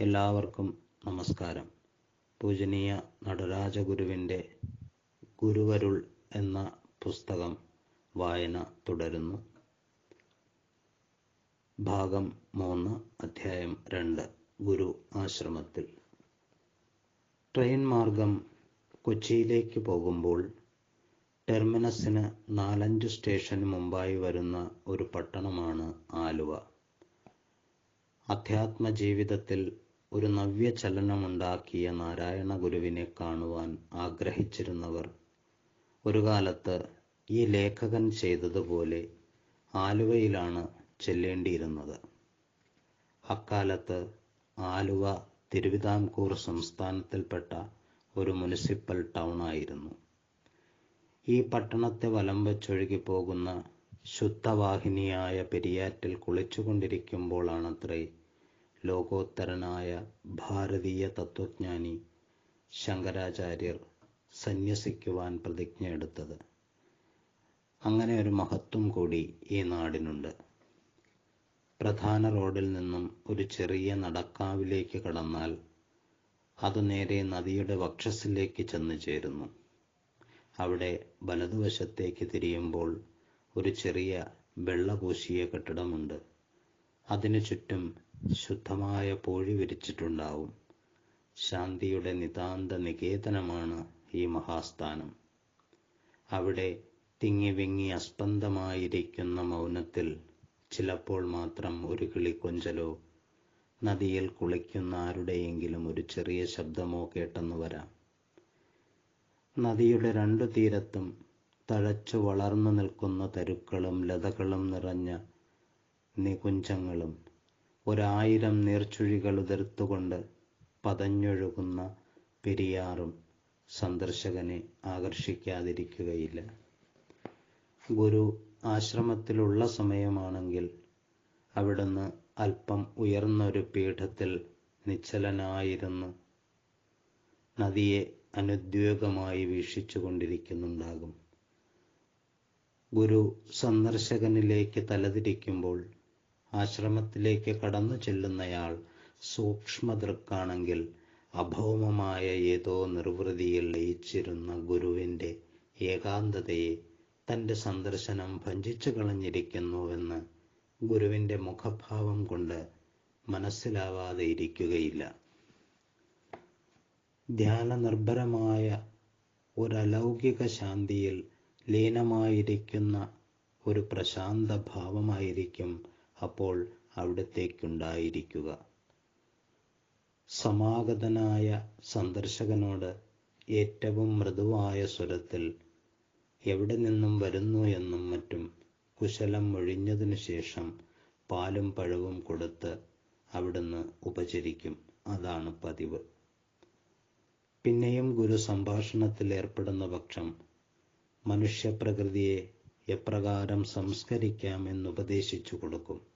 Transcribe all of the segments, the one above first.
എല്ലാവർക്കും നമസ്കാരം. പൂജനീയ നടരാജഗുരുവിന്റെ ഗുരുവരുൾ എന്ന പുസ്തകം വായന തുടരുന്നു. ഭാഗം മൂന്ന് അധ്യായം രണ്ട് ഗുരു ആശ്രമത്തിൽ. ട്രെയിൻ മാർഗം കൊച്ചിയിലേക്ക് പോകുമ്പോൾ ടെർമിനസിന് നാലഞ്ച് സ്റ്റേഷൻ മുമ്പായി വരുന്ന ഒരു പട്ടണമാണ് ആലുവ. അധ്യാത്മ ജീവിതത്തിൽ ഒരു നവ്യ ചലനമുണ്ടാക്കിയ നാരായണ ഗുരുവിനെ കാണുവാൻ ആഗ്രഹിച്ചിരുന്നവർ. ഒരു കാലത്ത് ഈ ലേഖകൻ ചെയ്തതുപോലെ ആലുവയിലാണ് ചെല്ലേണ്ടിയിരുന്നത്. അക്കാലത്ത് ആലുവ തിരുവിതാംകൂർ സംസ്ഥാനത്തിൽപ്പെട്ട ഒരു മുനിസിപ്പൽ ടൗൺ ആയിരുന്നു ഈ പട്ടണത്തെ വലം വെച്ചൊഴുകി പോകുന്ന ശുദ്ധവാഹിനിയായ പെരിയാറ്റിൽ കുളിച്ചുകൊണ്ടിരിക്കുമ്പോഴാണത്രേ ലോകോത്തരനായ ഭാരതീയ തത്വജ്ഞാനി ശങ്കരാചാര്യർ സന്യസിക്കുവാൻ പ്രതിജ്ഞ എടുത്തത്. അങ്ങനെ ഒരു മഹത്വം കൂടി ഈ നാടിനുണ്ട്. പ്രധാന റോഡിൽ നിന്നും ഒരു ചെറിയ നടക്കാവിലേക്ക് കടന്നാൽ അത് നേരെ നദിയുടെ വക്ഷസിലേക്ക് ചെന്നു ചേരുന്നു. അവിടെ വലതുവശത്തേക്ക് തിരിയുമ്പോൾ ഒരു ചെറിയ വെള്ളപൂശിയ കെട്ടിടമുണ്ട്. അതിനു ചുറ്റും ശുദ്ധമായ പോഴി വിരിച്ചിട്ടുണ്ടാവും. ശാന്തിയുടെ നിതാന്ത നികേതനമാണ് ഈ മഹാസ്ഥാനം. അവിടെ തിങ്ങി വിങ്ങി അസ്പന്ദമായിരിക്കുന്ന മൗനത്തിൽ ചിലപ്പോൾ മാത്രം ഒരു കിളിക്കൊഞ്ചലോ നദിയിൽ കുളിക്കുന്ന ആരുടെയെങ്കിലും ഒരു ചെറിയ ശബ്ദമോ കേട്ടെന്ന് വരാം. നദിയുടെ രണ്ടു തീരത്തും തഴച്ചു വളർന്നു നിൽക്കുന്ന തരുക്കളും ലതകളും നിറഞ്ഞ നികുഞ്ചങ്ങളും ഒരായിരം നീർച്ചുഴികൾ ഉതിർത്തുകൊണ്ട് പതഞ്ഞൊഴുകുന്ന പെരിയാറും സന്ദർശകനെ ആകർഷിക്കാതിരിക്കുകയില്ല. ഗുരു ആശ്രമത്തിലുള്ള സമയമാണെങ്കിൽ അവിടുന്ന് അല്പം ഉയർന്നൊരു പീഠത്തിൽ നിശ്ചലനായിരുന്നു. നദിയെ അനുദ്വേഗമായി വീക്ഷിച്ചു കൊണ്ടിരിക്കുന്നുണ്ടാകും ഗുരു സന്ദർശകനിലേക്ക് തലതിരിക്കുമ്പോൾ ആശ്രമത്തിലേക്ക് കടന്നു ചെല്ലുന്നയാൾ സൂക്ഷ്മദൃക്കാണെങ്കിൽ അഭൗമമായ ഏതോ നിർവൃതിയിൽ ലയിച്ചിരുന്ന ഗുരുവിന്റെ ഏകാന്തതയെ തന്റെ സന്ദർശനം ഭഞ്ചിച്ചു കളഞ്ഞിരിക്കുന്നുവെന്ന് ഗുരുവിന്റെ മുഖഭാവം കൊണ്ട് മനസ്സിലാവാതെ ഇരിക്കുകയില്ല. ധ്യാന നിർഭരമായ ഒരലൗകിക ശാന്തിയിൽ ലീനമായിരിക്കുന്ന ഒരു പ്രശാന്ത ഭാവമായിരിക്കും അപ്പോൾ അവിടത്തേക്കുണ്ടായിരിക്കുക. സമാഗതനായ സന്ദർശകനോട് ഏറ്റവും മൃദുവായ സ്വരത്തിൽ എവിടെ നിന്നും വരുന്നു എന്നും മറ്റും കുശലം ഒഴിഞ്ഞതിനു ശേഷം പാലും പഴവും കൊടുത്ത് അവിടുന്ന് ഉപചരിക്കും. അതാണ് പതിവ്. പിന്നെയും ഗുരു സംഭാഷണത്തിൽ ഏർപ്പെടുന്ന പക്ഷം മനുഷ്യപ്രകൃതിയെ എപ്രകാരം സംസ്കരിക്കാം എന്നുപദേശിച്ചു കൊടുക്കും.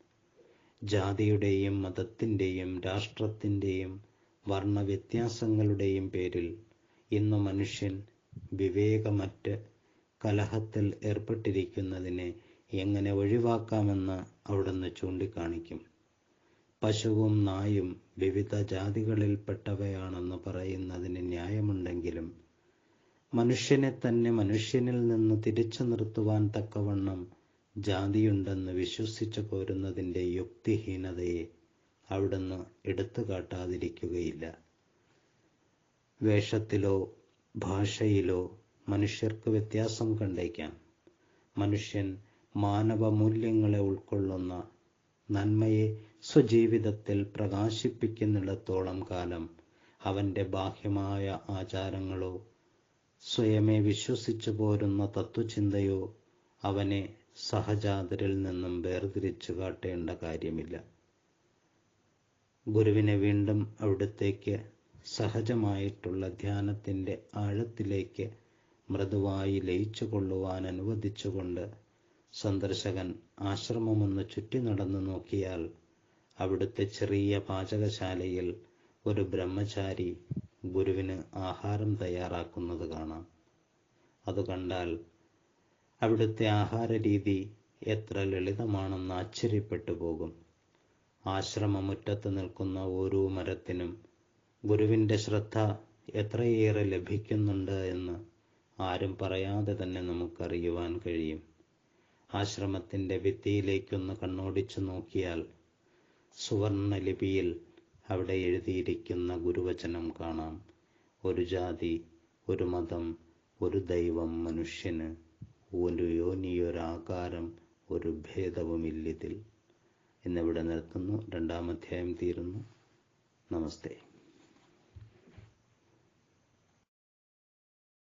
ജാതിയുടെയും മതത്തിന്റെയും രാഷ്ട്രത്തിന്റെയും വർണവ്യത്യാസങ്ങളുടെയും പേരിൽ ഇന്ന് മനുഷ്യൻ വിവേകമറ്റ് കലഹത്തിൽ ഏർപ്പെട്ടിരിക്കുന്നതിനെ എങ്ങനെ ഒഴിവാക്കാമെന്ന് അവിടുന്ന് ചൂണ്ടിക്കാണിക്കും. പശുവും നായും വിവിധ ജാതികളിൽപ്പെട്ടവയാണെന്ന് പറയുന്നതിന് ന്യായമുണ്ടെങ്കിലും മനുഷ്യനെ തന്നെ മനുഷ്യനിൽ നിന്ന് തിരിച്ചു നിർത്തുവാൻ തക്കവണ്ണം ജാതിയുണ്ടെന്ന് വിശ്വസിച്ചു പോരുന്നതിന്റെ യുക്തിഹീനതയെ അവിടുന്ന് എടുത്തു കാട്ടാതിരിക്കുകയില്ല. വേഷത്തിലോ ഭാഷയിലോ മനുഷ്യർക്ക് വ്യത്യാസം കണ്ടേക്കാം. മനുഷ്യൻ മാനവ മൂല്യങ്ങളെ ഉൾക്കൊള്ളുന്ന നന്മയെ സ്വജീവിതത്തിൽ പ്രകാശിപ്പിക്കുന്നിടത്തോളം കാലം അവന്റെ ബാഹ്യമായ ആചാരങ്ങളോ സ്വയമേ വിശ്വസിച്ചു പോരുന്ന തത്വചിന്തയോ അവനെ സഹജാതരിൽ നിന്നും വേർതിരിച്ചു കാട്ടേണ്ട കാര്യമില്ല. ഗുരുവിനെ വീണ്ടും അവിടത്തേക്ക് സഹജമായിട്ടുള്ള ധ്യാനത്തിന്റെ ആഴത്തിലേക്ക് മൃദുവായി ലയിച്ചു കൊള്ളുവാൻ അനുവദിച്ചുകൊണ്ട് സന്ദർശകൻ ആശ്രമമൊന്ന് ചുറ്റി നടന്നു നോക്കിയാൽ അവിടുത്തെ ചെറിയ പാചകശാലയിൽ ഒരു ബ്രഹ്മചാരി ഗുരുവിന് ആഹാരം തയ്യാറാക്കുന്നത് കാണാം. അത് കണ്ടാൽ അവിടുത്തെ ആഹാര രീതി എത്ര ലളിതമാണെന്ന് ആശ്ചര്യപ്പെട്ടു പോകും. ആശ്രമമുറ്റത്ത് നിൽക്കുന്ന ഓരോ മരത്തിനും ഗുരുവിന്റെ ശ്രദ്ധ എത്രയേറെ ലഭിക്കുന്നുണ്ട് എന്ന് ആരും പറയാതെ തന്നെ നമുക്കറിയുവാൻ കഴിയും. ആശ്രമത്തിന്റെ ഭിത്തിയിലേക്കൊന്ന് കണ്ണോടിച്ചു നോക്കിയാൽ സുവർണ ലിപിയിൽ അവിടെ എഴുതിയിരിക്കുന്ന ഗുരുവചനം കാണാം. ഒരു ജാതി ഒരു മതം ഒരു ദൈവം മനുഷ്യന് ഒരു യോനിയൊരാകാരം ഒരു ഭേദവുമില്ലിതിൽ. എന്നിവിടെ നിർത്തുന്നു. രണ്ടാം അധ്യായം തീരുന്നു. നമസ്തേ.